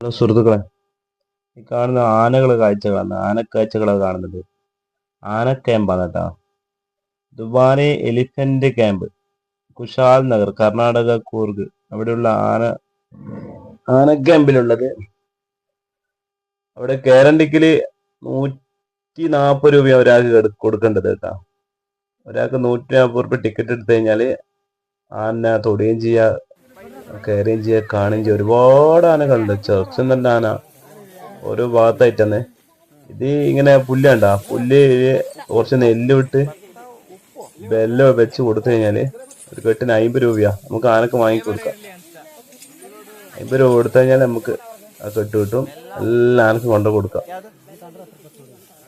Hello സുഹൃത്തുക്കളെ ഈ കാണുന്ന ആനകൾ ആനക്കാഴ്ചകൾ കാണുന്നത് ആന ക്യാമ്പാണ് കേട്ടോ. ദുബാനെ എലിഫന്റ് ക്യാമ്പ് കുശാൽ നഗർ കർണാടക കൂർഗ് അവിടെയുള്ള ആന ആന ക്യാമ്പിലുള്ളത് അവിടെ കേരണ്ടിക്കിൽ നൂറ്റി നാൽപ്പത് രൂപ ഒരാൾക്ക് കൊടുക്കേണ്ടത് കേട്ടോ. ഒരാൾക്ക് നൂറ്റി നാൽപ്പത് രൂപ ടിക്കറ്റ് എടുത്തു കഴിഞ്ഞാൽ ആന തൊടുകയും ചെയ്യാ കയറുകയും ചെയ്യുക കാണുകയും ചെയ്യുക ഒരുപാട് ആനകളുണ്ട്. ചെറുക്കം തന്നെ ആന. ഓരോ ഭാഗത്തായിട്ടാണ്. ഇത് ഇങ്ങനെ പുല്ലുണ്ട പുല്ല് കുറച്ച് നെല്ല് വിട്ട് ബെല്ല വെച്ച് കൊടുത്തു കഴിഞ്ഞാൽ ഒരു കെട്ടിന് അമ്പത് രൂപയാ. നമുക്ക് ആനക്ക് വാങ്ങി കൊടുക്കാം. അമ്പത് രൂപ കൊടുത്തു കഴിഞ്ഞാൽ നമുക്ക് ആ കെട്ട് കിട്ടും എല്ലാ ആനക്കും കൊണ്ടു കൊടുക്കാം.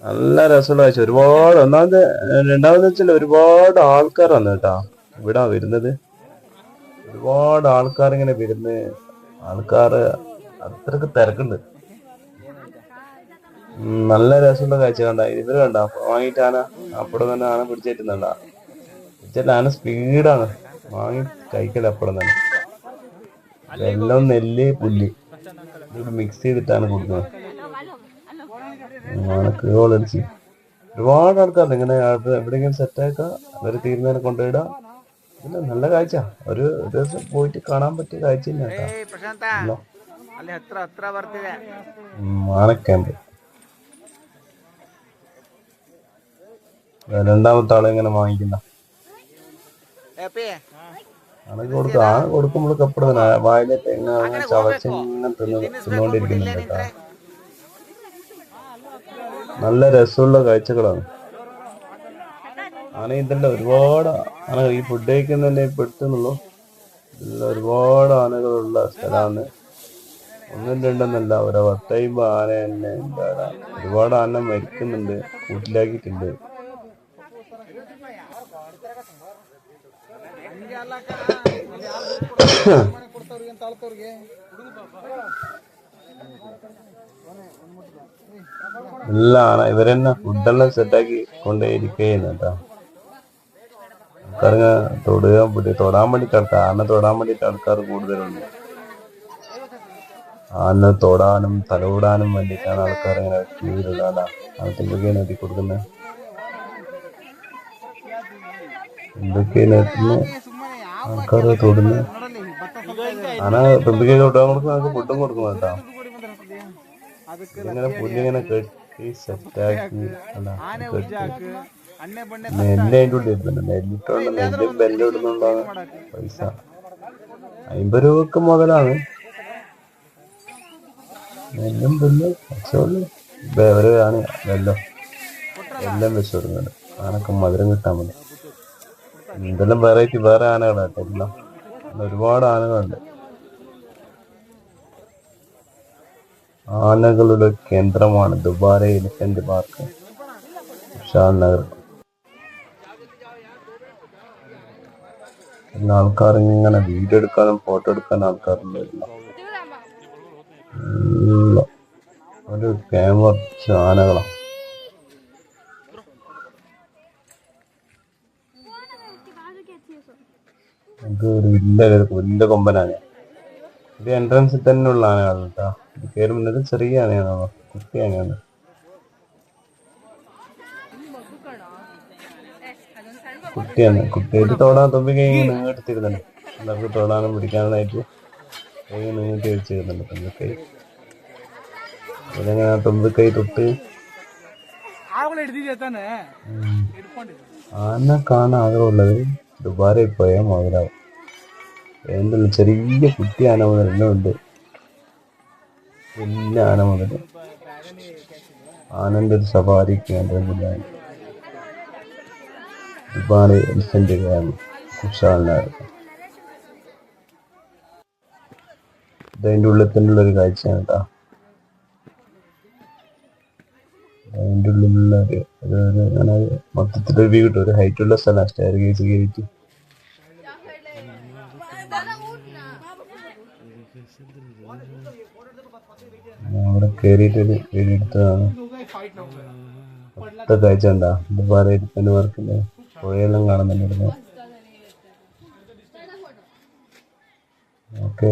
നല്ല രസമുള്ള കാഴ്ച. ഒരുപാട് ഒന്നാമത് രണ്ടാമത് വെച്ചാൽ ഒരുപാട് ആൾക്കാരാണ് കേട്ടാ. ഇവിടെ വരുന്നത്. ഒരുപാട് ആൾക്കാർ ഇങ്ങനെ വരുന്ന. ആൾക്കാർ അത്രയ്ക്ക് തിരക്കുണ്ട്. നല്ല രസമുള്ള കാഴ്ച കണ്ട. ഇവർ കണ്ട വാങ്ങിയിട്ട് ആന അപ്പുറം തന്നെ ആന പിടിച്ചേറ്റുന്നുണ്ട പിടിച്ചിട്ട് ആന സ്പീഡാണ്. വാങ്ങി കഴിക്കല അപ്പുറം തന്നെ. വെള്ളം നെല്ല് പുല്ല്. മിക്സ് ചെയ്തിട്ടാണ് കൊടുക്കുന്നത്. ഒരുപാട് ആൾക്കാരുണ്ട്. ഇങ്ങനെ എവിടെയെങ്കിലും സെറ്റാക്കുക അവർ തീരുന്നതിനെ കൊണ്ടുപോയിടാം. നല്ല കാഴ്ച. ഒരു ദിവസം പോയിട്ട് കാണാൻ പറ്റിയ കാഴ്ച മാനക്യാമ്പ് രണ്ടാമത്തെ ആളെ എങ്ങനെ വാങ്ങിക്കുന്ന? അണക്ക് കൊടുക്കുമ്പോൾ കപ്പടത്തിന് വായിലെ തേങ്ങ ചവച്ച് ഇങ്ങനെ തിന്നുകൊണ്ടിരിക്കുന്നുണ്ട് നല്ല രസമുള്ള കാഴ്ചകളാണ്. ആന ഇതല്ല ഒരുപാട് ആന ഈ ഫുഡ് കഴിക്കുന്നതന്നെ പെടുത്തുന്നുള്ളൂ ഇതിൽ ഒരുപാട് ആനകളുള്ള സ്ഥലമാണ്. ഒന്നും രണ്ടെന്നല്ല ഓരോ പത്തൈമ്പ് ആന തന്നെ എന്താ ഒരുപാട് ആന മരിക്കുന്നുണ്ട് കൂട്ടിലാക്കിയിട്ടുണ്ട്. എല്ലാ ഇവരെന്നെ ഫുഡെല്ലാം സെറ്റാക്കി കൊണ്ടേ ഇരിക്കുകയാണ് കേട്ടോ. ആൾക്കാർക്ക് തൊടുക തൊടാൻ വേണ്ടിയിട്ട് ആൾക്കാർ ആന തൊടാൻ വേണ്ടിയിട്ട് ആൾക്കാർ കൂടുതലുണ്ട്. ആന തൊടാനും തലോടാനും വേണ്ടിയിട്ടാണ് ആൾക്കാർ ഇങ്ങനെ ക്യൂവിലുള്ള അതെന്തൊക്കെയാണ് എത്തി കൊടുക്കുന്നത്. എന്തൊക്കെയാണ് ആൾക്കാർ തൊടുന്നത് ആന പെമ്പുകയെ തൊട്ടാൻ കൊടുക്കുന്ന ആൾക്ക് ഫുഡും കൊടുക്കണം കേട്ടോ. ഇങ്ങനെ പുല്ലിങ്ങനെ കെട്ടി സെറ്റാക്കി അല്ല കെട്ടി. നെല്ല് അതിന്റെ ഉള്ളിൽ ഇടുന്നുണ്ട് നെല്ലിട്ടുള്ള നെല്ലും ബെല്ലും ഇടുന്നുണ്ടാകും പൈസ. അമ്പത് രൂപക്ക് മുതലാണ്. നെല്ലും ബെല്ലും കച്ചവടം. വെല്ലം എല്ലാം വെച്ച് കൊടുക്കുന്നുണ്ട്. ആനക്ക് മധുരം കിട്ടാൻ മതി എന്തെല്ലാം വെറൈറ്റി വേറെ ആനകളാട്ടോ എല്ലാം. ഒരുപാട് ആനകളുണ്ട്. ആനകളുടെ കേന്ദ്രമാണ് ദുബാര എലിഫന്റ് പാർക്ക് വിശാൽ നഗർ. എല്ലാ ആൾക്കാർ ഇങ്ങനെ വീഡിയോ എടുക്കാനും ഫോട്ടോ എടുക്കാനും ആൾക്കാരുണ്ടായിരുന്നു. ഒരു ക്യാമറ ആനകളാണ് വലിയ കൊമ്പനാന ഇത് എൻട്രൻസിൽ തന്നെ ഉള്ള ആനകളാണ് കേട്ടോ. കയറുമ്പോൾ ചെറിയ ആനയാണ്. കുട്ടി ആനയാണ്. കുട്ടിയാണ്. കുട്ടിയായിട്ട് തോടാൻ തുമ്പി കൈ നീട്ടി തരുന്നുണ്ട് എല്ലാവർക്കും തൊടാനും പിടിക്കാനായിട്ട് കൈ നീട്ടി വെച്ച് തരുന്നുണ്ട് തുമ്പിക്കൈ ഇതങ്ങനെ തുമ്പിക്കൈ തൊട്ട് ആന കാണ ആഗ്രഹമുള്ളത് ദുബാരെ പോയാൽ മുതലാവും എന്തുള്ള ചെറിയ കുട്ടി ആന മുതൽ എല്ലാം ഉണ്ട് വലിയ ആന മുതൽ ആനന്ദ ഒരു സഫാരിക്ക് കണ്ടിരുന്നില്ല ദുബാരെ എലിഫന്റ് ക്യാമ്പ് കുശാലിനായിരുന്നു അതിന്റെ ഉള്ളിൽ തന്നെയുള്ള ഒരു കാഴ്ചയാണ് കേട്ടോ അതിന്റെ ഉള്ളിലുള്ള ഒരു ഒരു അങ്ങനെ മൊത്തത്തിലൊരു വ്യൂ കിട്ടും ഒരു ഹൈറ്റ് ഉള്ള സ്ഥലമാണ് സ്റ്റെയർ കേസ് കയറിയിട്ട് അവിടെ കയറിയിട്ട് ഒരു വീഡിയോ എടുത്തതാണ്. ഒറ്റ കാഴ്ച ഉണ്ടാ ഇത് ഇരിക്കുന്ന വർക്കിന്റെ പുഴയെല്ലാം കാണുന്നുണ്ട് ഇവിടുന്ന്. ഓക്കെ.